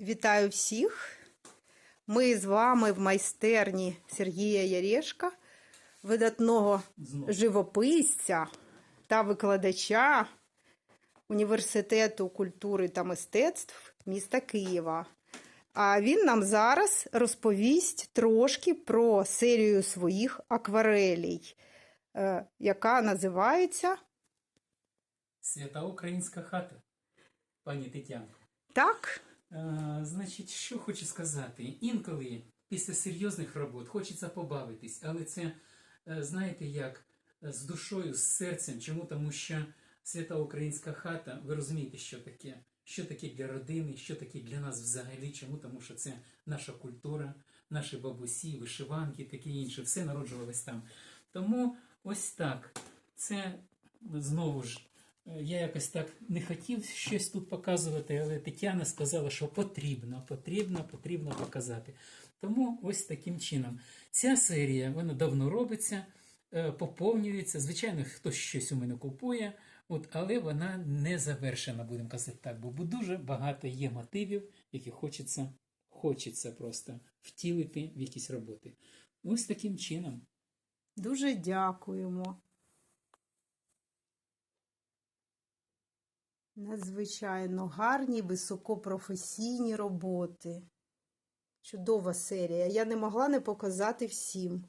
Вітаю всіх! Ми з вами в майстерні Сергія Ярешка, видатного живописця та викладача Університету культури та мистецтв міста Києва. А він нам зараз розповість трошки про серію своїх акварелей, е, яка називається Свята українська хата, пані Тетянко. так. Е, значить, що хочу сказати? Інколи після серйозних робот хочеться побавитись, але це, е, знаєте як, е, з душою, з серцем. Чому? Тому що свята українська хата, ви розумієте, що таке? Що таке для родини, що таке для нас взагалі? Чому? Тому що це наша культура, наші бабусі, вишиванки, таке інше, все народжувалось там. Тому ось так. Це знову ж. Е, Я якось так не хотів щось тут показувати, але Тетяна сказала, що потрібно, потрібно, потрібно показати. Тому ось таким чином. Ця серія вона давно робиться, е, поповнюється. Звичайно, хтось щось у мене купує, от, але вона не завершена, будемо казати так, бо дуже багато є мотивів, які хочеться, хочеться просто втілити в якісь роботи. Ось таким чином. Дуже дякуємо. Надзвичайно гарні, високопрофесійні роботи. Чудова серія. Я не могла не показати всім.